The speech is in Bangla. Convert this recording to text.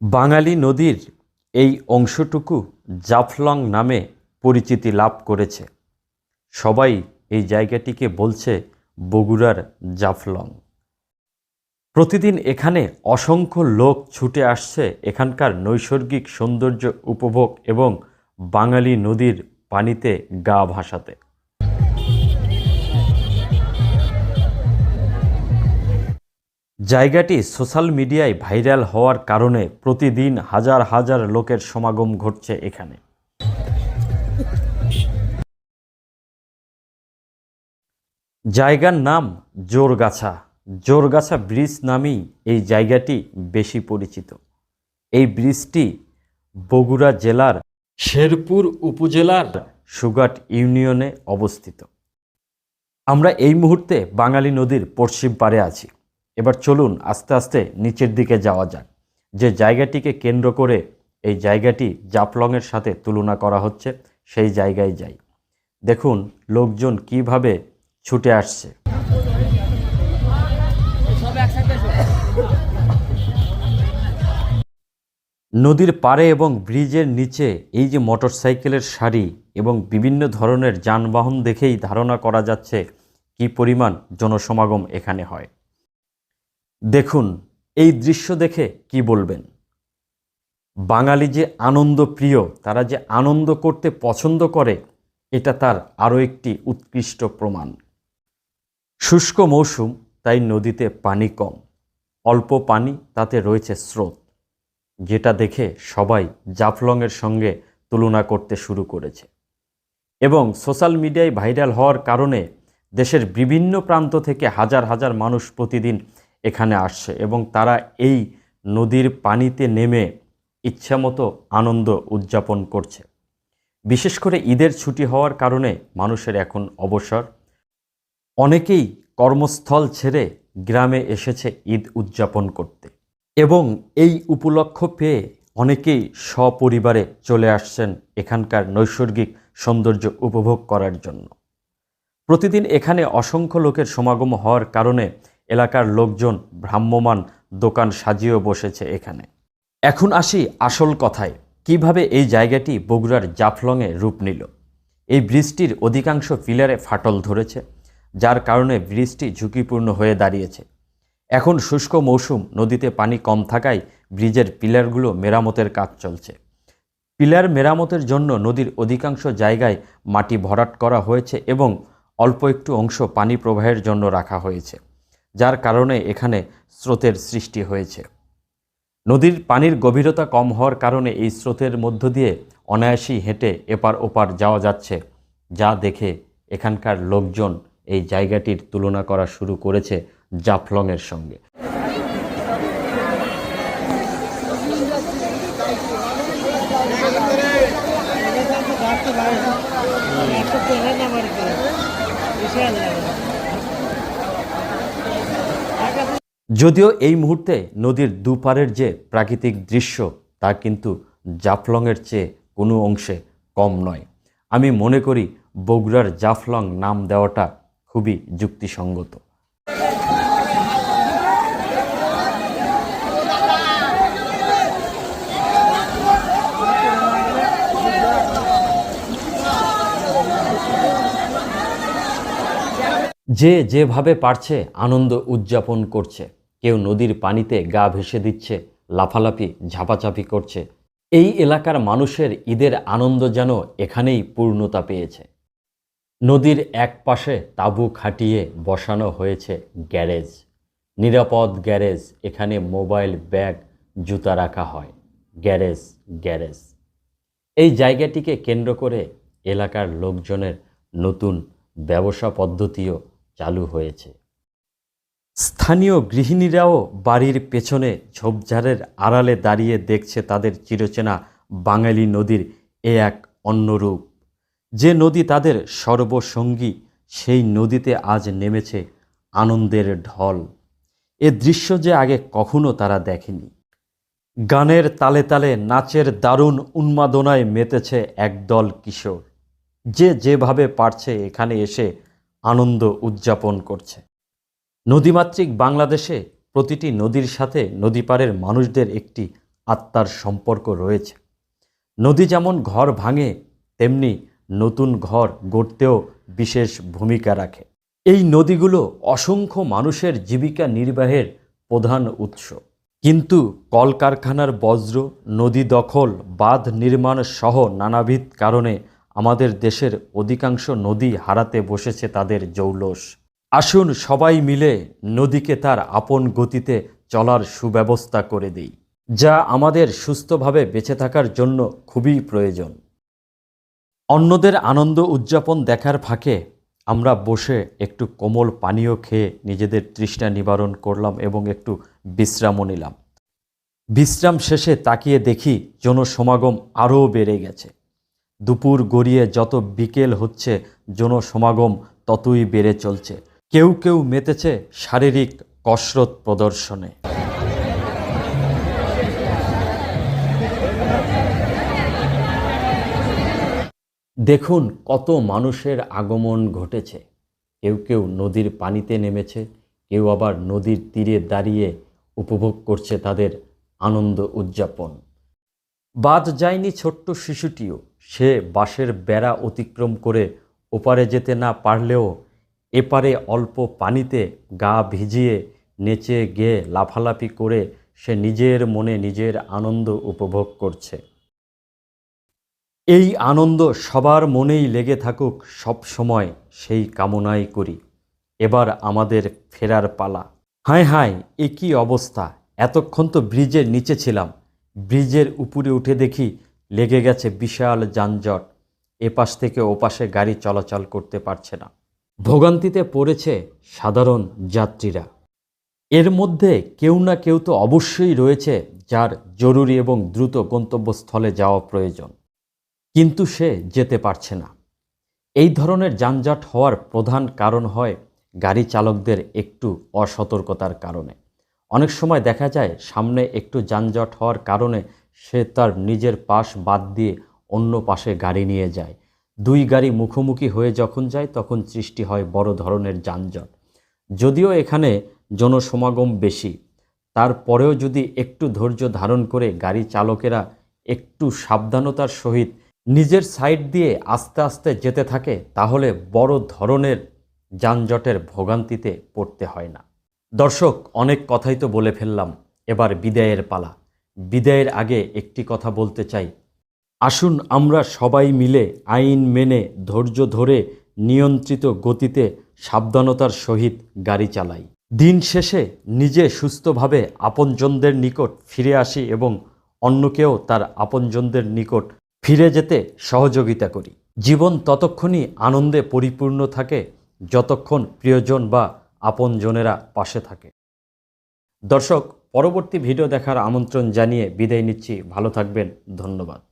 বাঙালি নদীর এই অংশটুকু জাফলং নামে পরিচিতি লাভ করেছে। সবাই এই জায়গাটিকে বলছে বগুড়ার জাফলং। প্রতিদিন এখানে অসংখ্য লোক ছুটে আসছে এখানকার নৈসর্গিক সৌন্দর্য উপভোগ এবং বাঙালি নদীর পানিতে গা ভাসাতে। জায়গাটি সোশ্যাল মিডিয়ায় ভাইরাল হওয়ার কারণে প্রতিদিন হাজার হাজার লোকের সমাগম ঘটছে এখানে। জায়গার নাম জোরগাছা। জোরগাছা ব্রিজ নামেই এই জায়গাটি বেশি পরিচিত। এই ব্রিজটি বগুড়া জেলার শেরপুর উপজেলার সুগাট ইউনিয়নে অবস্থিত। আমরা এই মুহূর্তে বাঙালি নদীর পশ্চিম পারে আছি। এবার চলুন আস্তে আস্তে নিচের দিকে যাওয়া যাক। যে জায়গাটিকে কেন্দ্র করে এই জায়গাটি জাফলংয়ের সাথে তুলনা করা হচ্ছে, সেই জায়গায় যাই। দেখুন লোকজন কীভাবে ছুটে আসছে। নদীর পাড়ে এবং ব্রিজের নিচে এই যে মোটরসাইকেলের সারি এবং বিভিন্ন ধরনের যানবাহন দেখেই ধারণা করা যাচ্ছে, কি পরিমাণ জনসমাগম এখানে হয়। দেখুন, এই দৃশ্য দেখে কি বলবেন? বাঙালি যে আনন্দ প্রিয় তারা যে আনন্দ করতে পছন্দ করে, এটা তার আরও একটি উৎকৃষ্ট প্রমাণ। শুষ্ক মৌসুম, তাই নদীতে পানি কম। অল্প পানি, তাতে রয়েছে স্রোত। যেটা দেখে সবাই জাফলংয়ের সঙ্গে তুলনা করতে শুরু করেছে। এবং সোশ্যাল মিডিয়ায় ভাইরাল হওয়ার কারণে দেশের বিভিন্ন প্রান্ত থেকে হাজার হাজার মানুষ প্রতিদিন এখানে আসছে এবং তারা এই নদীর পানিতে নেমে ইচ্ছামতো আনন্দ উদযাপন করছে। বিশেষ করে ঈদের ছুটি হওয়ার কারণে মানুষের এখন অবসর। অনেকেই কর্মস্থল ছেড়ে গ্রামে এসেছে ঈদ উদযাপন করতে এবং এই উপলক্ষ পেয়ে অনেকেই সপরিবারে চলে আসছেন এখানকার নৈসর্গিক সৌন্দর্য উপভোগ করার জন্য। প্রতিদিন এখানে অসংখ্য লোকের সমাগম হওয়ার কারণে এলাকার লোকজন ভ্রাম্যমান দোকান সাজিয়েও বসেছে এখানে। এখন আসি আসল কথায়, কীভাবে এই জায়গাটি বগুড়ার জাফলংয়ে রূপ নিল? এই ব্রিজটির অধিকাংশ পিলারে ফাটল ধরেছে, যার কারণে ব্রিজটি ঝুঁকিপূর্ণ হয়ে দাঁড়িয়েছে। এখন শুষ্ক মৌসুম, নদীতে পানি কম থাকায় ব্রিজের পিলারগুলো মেরামতের কাজ চলছে। পিলার মেরামতের জন্য নদীর অধিকাংশ জায়গায় মাটি ভরাট করা হয়েছে এবং অল্প একটু অংশ পানি প্রবাহের জন্য রাখা হয়েছে। যার কারণে এখানে স্রোতের সৃষ্টি হয়েছে। নদীর পানির গভীরতা কম হওয়ার কারণে এই স্রোতের মধ্য দিয়ে অনায়াসেই হেঁটে এপার ওপার যাওয়া যাচ্ছে, যা দেখে এখানকার লোকজন এই জায়গাটির তুলনা করা শুরু করেছে জাফলংয়ের সঙ্গে। যদিও এই মুহূর্তে নদীর দুপারের যে প্রাকৃতিক দৃশ্য, তা কিন্তু জাফলংয়ের চেয়ে কোনো অংশে কম নয়। আমি মনে করি বগুড়ার জাফলং নাম দেওয়াটা খুবই যুক্তিসঙ্গত। যে যেভাবে পারছে, আনন্দ উদযাপন করছে। কেউ নদীর পানিতে গা ভেসে দিচ্ছে, লাফালাফি, ঝাপাঝাপি করছে। এই এলাকার মানুষের ঈদের আনন্দ যেন এখানেই পূর্ণতা পেয়েছে। নদীর এক পাশে তাঁবু খাটিয়ে বসানো হয়েছে গ্যারেজ। নিরাপদ গ্যারেজ, এখানে মোবাইল, ব্যাগ, জুতা রাখা হয়। Garage garage. এই জায়গাটিকে কেন্দ্র করে এলাকার লোকজনের নতুন ব্যবসা পদ্ধতিও চালু হয়েছে। স্থানীয় গৃহিণীরাও বাড়ির পেছনে ঝোপঝাড়ের আড়ালে দাঁড়িয়ে দেখছে তাদের চিরচেনা বাঙালি নদীর এ এক অন্য রূপ যে নদী তাদের সর্বসঙ্গী, সেই নদীতে আজ নেমেছে আনন্দের ঢল। এ দৃশ্য যে আগে কখনো তারা দেখেনি। গানের তালে তালে নাচের দারুণ উন্মাদনায় মেতেছে একদল কিশোর। যে যেভাবে পারছে এখানে এসে আনন্দ উদযাপন করছে। নদীমাতৃক বাংলাদেশে প্রতিটি নদীর সাথে নদীপাড়ের মানুষদের একটি আত্মার সম্পর্ক রয়েছে। নদী যেমন ঘর ভাঙে, তেমনি নতুন ঘর গড়তেও বিশেষ ভূমিকা রাখে। এই নদীগুলো অসংখ্য মানুষের জীবিকা নির্বাহের প্রধান উৎস। কিন্তু কলকারখানার বজ্র, নদী দখল, বাঁধ নির্মাণ সহ নানাবিধ কারণে আমাদের দেশের অধিকাংশ নদী হারাতে বসেছে তাদের জৌলস। আসুন সবাই মিলে নদীকে তার আপন গতিতে চলার সুব্যবস্থা করে দিই, যা আমাদের সুস্থভাবে বেঁচে থাকার জন্য খুবই প্রয়োজন। অন্যদের আনন্দ উদযাপন দেখার ফাঁকে আমরা বসে একটু কোমল পানীয় খেয়ে নিজেদের তৃষ্ণা নিবারণ করলাম এবং একটু বিশ্রামও নিলাম। বিশ্রাম শেষে তাকিয়ে দেখি জনসমাগম আরও বেড়ে গেছে। দুপুর গড়িয়ে যত বিকেল হচ্ছে, জনসমাগম ততই বেড়ে চলছে। কেউ কেউ মেতেছে শারীরিক কসরত প্রদর্শনে। দেখুন কত মানুষের আগমন ঘটেছে। কেউ কেউ নদীর পানিতে নেমেছে, কেউ আবার নদীর তীরে দাঁড়িয়ে উপভোগ করছে তাদের আনন্দ উদযাপন। বাদ যায়নি ছোট্ট শিশুটিও, সে বাঁশের বেড়া অতিক্রম করে ওপারে যেতে না পারলেও এপারে অল্প পানিতে গা ভিজিয়ে নেচে গেয়ে লাফালাফি করে সে নিজের মনে নিজের আনন্দ উপভোগ করছে। এই আনন্দ সবার মনেই লেগে থাকুক, সব সময় সেই কামনাই করি। এবার আমাদের ফেরার পালা। হায় হায়, এ কী অবস্থা? এতক্ষণ তো ব্রিজের নিচে ছিলাম। ব্রিজের উপরে উঠে দেখি লেগে গেছে বিশাল যানজট। এপাশ থেকে ওপাশে গাড়ি চলাচল করতে পারছে না। ভোগান্তিতে পড়েছে সাধারণ যাত্রীরা। এর মধ্যে কেউ না কেউ তো অবশ্যই রয়েছে যার জরুরি এবং দ্রুত গন্তব্যস্থলে যাওয়া প্রয়োজন। কিন্তু সে যেতে পারছে না। এই ধরনের যানজট হওয়ার প্রধান কারণ হয় গাড়ি চালকদের একটু অসতর্কতার কারণে। অনেক সময় দেখা যায় সামনে একটু যানজট হওয়ার কারণে সে তার নিজের পাশ বাদ দিয়ে অন্য পাশে গাড়ি নিয়ে যায়। দুই গাড়ি মুখোমুখি হয়ে যখন যায়, তখন সৃষ্টি হয় বড় ধরনের যানজট। যদিও এখানে জনসমাগম বেশি তারপরেও যদি একটু ধৈর্য ধারণ করে গাড়ি চালকেরা একটু সাবধানতার সহিত নিজের সাইড দিয়ে আস্তে আস্তে যেতে থাকে, তাহলে বড় ধরনের যানজটের ভোগান্তিতে পড়তে হয় না। দর্শক, অনেক কথাই তো বলে ফেললাম, এবার বিদায়ের পালা। বিদায়ের আগে একটি কথা বলতে চাই। আসুন আমরা সবাই মিলে আইন মেনে, ধৈর্য ধরে, নিয়ন্ত্রিত গতিতে সাবধানতার সহিত গাড়ি চালাই। দিন শেষে নিজে সুস্থভাবে আপনজনদের নিকট ফিরে আসি এবং অন্যকেও তার আপনজনদের নিকট ফিরে যেতে সহযোগিতা করি। জীবন ততক্ষণই আনন্দে পরিপূর্ণ থাকে যতক্ষণ প্রিয়জন বা আপনজনেরা পাশে থাকে। দর্শক, পরবর্তী ভিডিও দেখার আমন্ত্রণ জানিয়ে বিদায় নিচ্ছি। ভালো থাকবেন। ধন্যবাদ।